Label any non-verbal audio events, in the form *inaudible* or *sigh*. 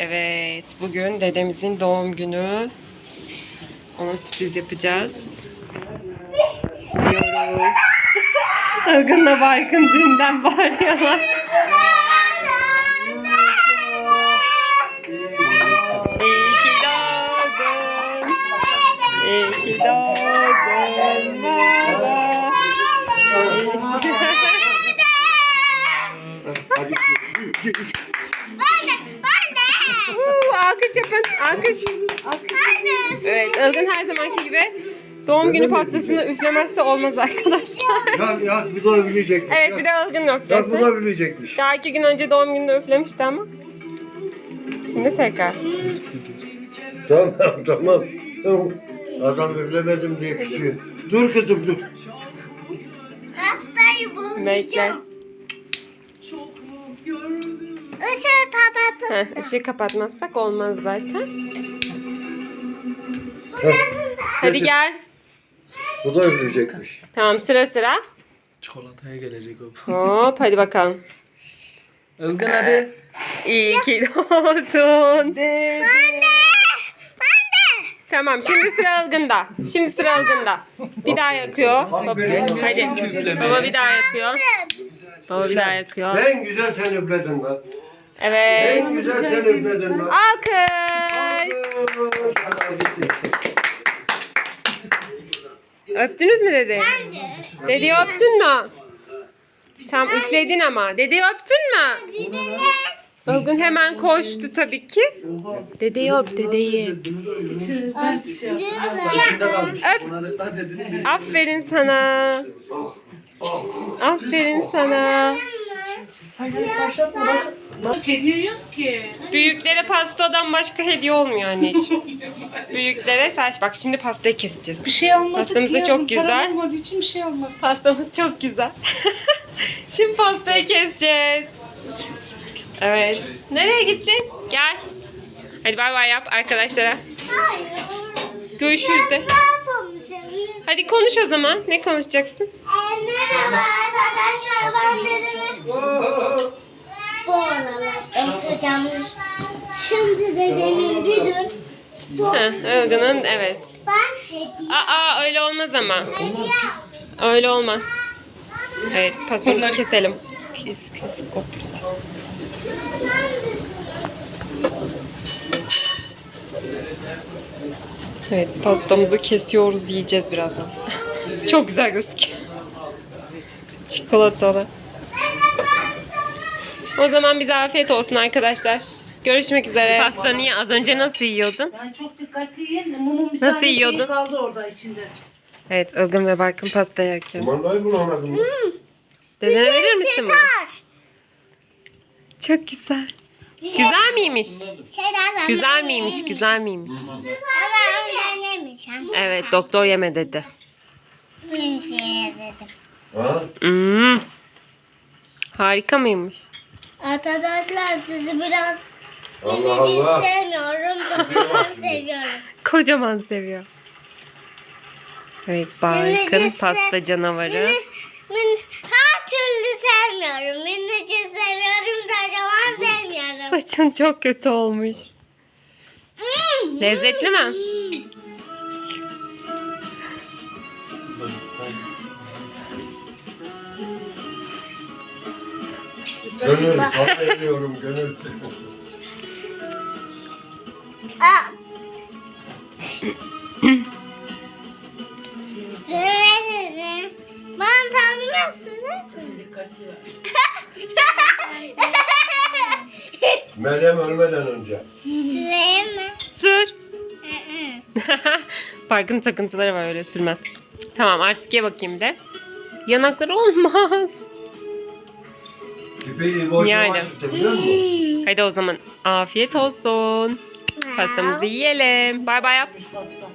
Evet, bugün dedemizin doğum günü. Ona sürpriz yapacağız. Diyoruz. Ilgın'la Baykın düğünden bağırıyorlar. İyi ki doğdun. İyi ki doğdun baba. İyi ki- Hadi. *laughs* alkış yapın. Alkış. Evet, Ilgın her zamanki gibi doğum günü pastasını üflemezse olmaz arkadaşlar. Ya, ya bu da üfleyecekmiş. Evet, bir de Ilgın Ya bu da üflesin. üfleyecekmiş. Daha iki gün önce doğum gününde üflemişti ama. Şimdi tekrar. Tamam tamam. Tamam. Adam üflemedim diye küçüğü. Dur kızım dur. Hastayı bozacağım. Bekle. Heh, ışığı kapatmazsak olmaz zaten. Heh, Hadi gel. Bu da üfleyecekmiş. Tamam sıra sıra. Çikolataya gelecek o. Hop hadi bakalım. Ilgın hadi. İyi ki doğdun. Anne! Anne! Tamam şimdi sıra Ilgın'da. Şimdi sıra Ilgın'da. Bir daha yakıyor. Baba, hadi. Baba bir daha yakıyor. Baba bir daha yakıyor. En güzel sen üfledin lan. Evet. En güzel sen üfledin. Alkış. Öptünüz mü dedi? Dedi öptün mü? Tam üfledin ama. Dedi öptün mü? Ilgın hemen koştu tabii ki. Dedeyi öp dedeyi. Öp. Aferin sana. Aferin sana. Hediye yok ki. Büyüklere pastadan başka hediye olmuyor anneciğim. *laughs* Büyüklere saç. Bak şimdi pastayı keseceğiz. Bir şey almadık Pastamız da çok güzel. Param olmadığı için bir şey almadık. Pastamız çok güzel. *laughs* şimdi pastayı keseceğiz. Evet. Nereye gittin? Gel. Hadi bay bay yap arkadaşlara. Hayır. Görüşürüz de. Hadi konuş o zaman. Ne konuşacaksın? Ee, Merhaba arkadaşlar ben dedemi bu aralarda oturacağımız. Şimdi dedemin bir gün bu Heh, Ilgın'ın evet. ben hediye Aa öyle olmaz ama. hediye Öyle olmaz. Evet pastamızı keselim. Kes kes koptu. Evet pastamızı kesiyoruz yiyeceğiz birazdan. *laughs* Çok güzel gözüküyor. Çikolatalı. O zaman bize afiyet olsun arkadaşlar. Görüşmek üzere. Pasta niye? Az önce nasıl yiyordun? Yani çok dikkatli yiyin. Mumun bir Nasıl tane yiyordun? şey kaldı orada içinde. Evet Ilgın ve Barkın pasta yerken. Kumandayı bulamadım. Dedene verir misin bunu? Çok güzel. Güzel miymiş? şeyler Güzel miymiş? Güzel miymiş? Ama. Evet doktor yeme dedi. Ha? Hmm. Harika mıymış? Arkadaşlar sizi biraz Allah Allah. sevmiyorum. Kocaman seviyorum. Kocaman seviyor. Evet Barkın pasta canavarı. Mini, min, her türlü sevmiyorum. Minicik seviyorum. *laughs* Saçın çok kötü olmuş. Lezzetli mi? Gönül sana eriyorum gönül. Aa. Severim. Ben tanımıyorsunuz. Dikkatli. *laughs* Meryem ölmeden önce. Süreyim mi? Sür. Barkın *laughs* takıntıları var öyle sürmez. Tamam artık ye bakayım de. Yanakları olmaz. Tipi boşuna Yani. musun? Hadi o zaman afiyet olsun. Pastamızı yiyelim. Bay bay yap. Pasta.